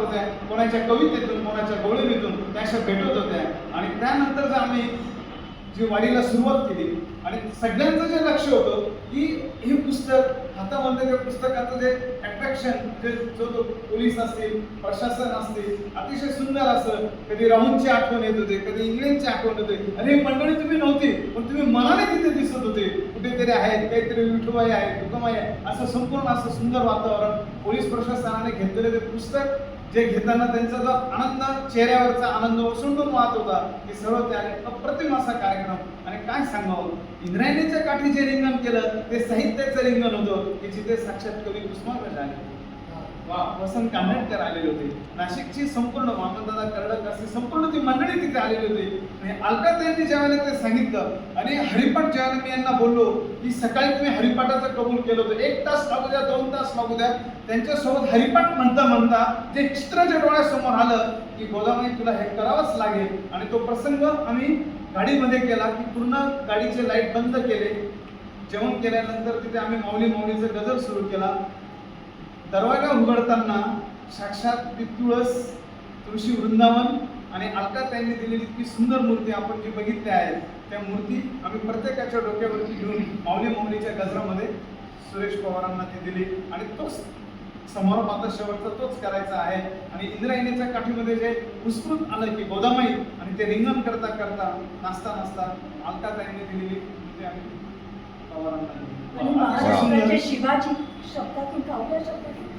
होत्या कोणाच्या कवितेतून कोणाच्या गोळीतून त्या अशा भेटत होत्या. आणि त्यानंतर जर आम्ही जी वाढीला सुरुवात केली आणि सगळ्यांचं जे लक्ष होतं की हे पुस्तक हातामध्ये त्या पुस्तकाचं जे अट्रॅक्शन जे जो तो पोलीस असतील प्रशासन असतील अतिशय सुंदर असं कधी राहुलची आठवण येत होते कधी इंग्लंडची आठवण होते. आणि ही मंडळी तुम्ही नव्हती पण तुम्ही मनाने तिथे दिसत होते. कुठेतरी आहेत काहीतरी विठुबाई आहे तुकमाई आहे. असं संपूर्ण असं सुंदर वातावरण पोलीस प्रशासनाने घेतलेलं ते पुस्तक. जे घेताना त्यांचा जो आनंद चेहऱ्यावरचा आनंद ओसंडून वाहत होता की सर्व त्याने अप्रतिम असा कार्यक्रम. आणि काय सांगावं? इंद्रायणीच्या काठी जे रिंगण केलं ते साहित्याचं रिंगण होतं की जिथे साक्षात कवी कुसुमाग्रज आले. वा वसंत कांदळकर आलेले होते. नाशिकची संपूर्ण वामनदादा कर्डक संपूर्ण ती मंडळी तिथे आलेली होती. आणि अलकात यांनी ज्यावेळेला ते सांगितलं आणि हरिपाठ ज्यावेळेला मी यांना बोललो की सकाळी तुम्ही हरिपाठाचं कबूल केलं होतं. एक तास लागू द्या दोन तास लागू द्या. त्यांच्यासोबत हरिपाठ म्हणता म्हणता जे चित्र जे डोळ्यासमोर आलं की गोदामाई तुला हे करावंच लागेल. आणि तो प्रसंग आम्ही गाडीमध्ये केला की पूर्ण गाडीचे लाइट बंद केले. जेवण केल्यानंतर तिथे आम्ही माऊली माऊलीचं गजर सुरू केला. दरवाजा उघडताना साक्षात ती तुळस तुळशी वृंदावन आणि अलका त्यांनी दिलेली इतकी सुंदर मूर्ती आपण जी बघितली आहे त्या मूर्ती आम्ही प्रत्येकाच्या डोक्यावरती घेऊन माऊली माऊलीच्या गजरामध्ये सुरेश पवारांना ती दिली आणि तोच समारोप आता शेवटचा तोच करायचा आहे आणि इंद्रायणीच्या काठीमध्ये जे उत्स्फूर्त आलं की गोदामाई आणि ते रिंगण करता करता नाचता नाचता अलका त्यांनी दिलेली मूर्ती आम्ही पवारांना दिली. शिवाजी शब्दातून काव्य शब्दातून